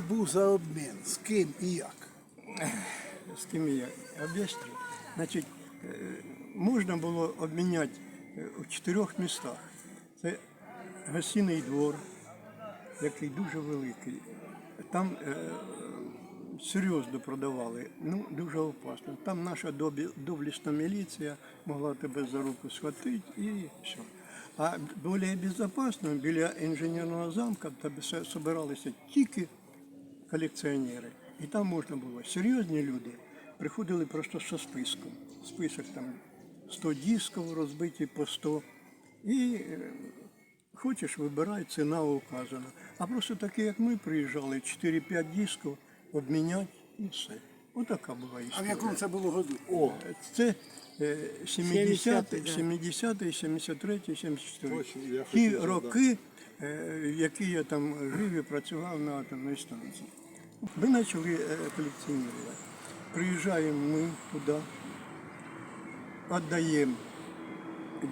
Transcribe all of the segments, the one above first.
був за обмін? З ким і як? з ким я об'ясню. Значить, е, можна було обміняти е, у чотирьох містах. Це гостиний двор, який дуже великий. Там е, серйозно продавали, ну дуже опасно. Там наша доблісна міліція могла тебе за руку схватити і все. А більш безпечно біля інженерного замка все збиралися тільки колекціонери. І там можна було серйозні люди приходили просто зі списком. Список там 100 дисків розбиті по 100. І е, хочеш, вибирай, ціна указана. А просто такі, як ми приїжджали, 4-5 дисків обміняти і все. Отака була А в якому це було году? О, Це 70, 70-й, да. 70, 73, 74. Ті роки, е, які я там жив і працював на атомній станції. Ми почали е, колекціонувати. Приїжджаємо ми туди, віддаємо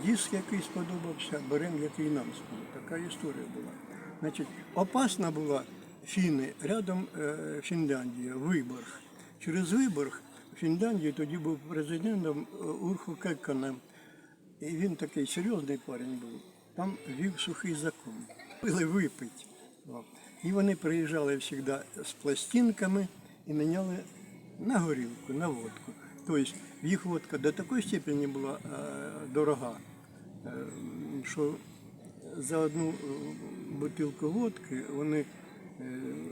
диск, який сподобався, беремо, який нам сподобався. Така історія була. Значить, опасна була Фіни, рядом е, Фінляндія, Виборг. Через Виборг Фінляндії тоді був президентом е, Урху Кекканен. І він такий серйозний парень був. Там вів сухий закон. Пили випить. І вони приїжджали завжди з пластинками і міняли на горілку, на водку. Тобто їх водка до такої степені була е, дорога, е, що за одну бутилку водки вони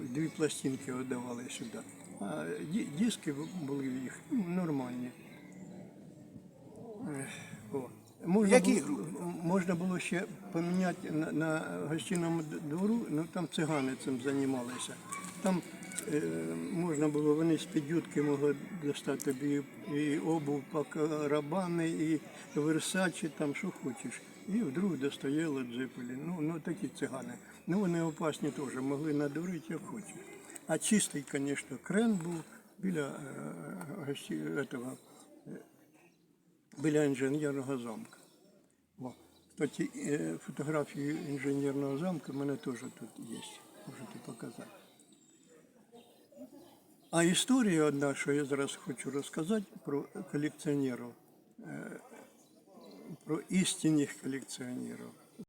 дві пластинки віддавали сюди. А диски були їх ну, нормальні. О. Можна, Які було, можна було ще поміняти на, на гостинному двору, ну там цигани цим займалися. Там е, можна було, вони з підютки могли достати тобі і обув рабани, і версачі, там що хочеш. І вдруг достаєло джипелі. Ну, ну такі цигани. Ну вони опасні теж, могли надурити як хочеш. А чистий, звісно, крен був біля е, этого, біля інженерного замка. Кстати, е, фотографії інженерного замку в мене теж тут є. Можете показати. А історія одна, що я зараз хочу розказати про колекціонерів, про істинних колекціонерів.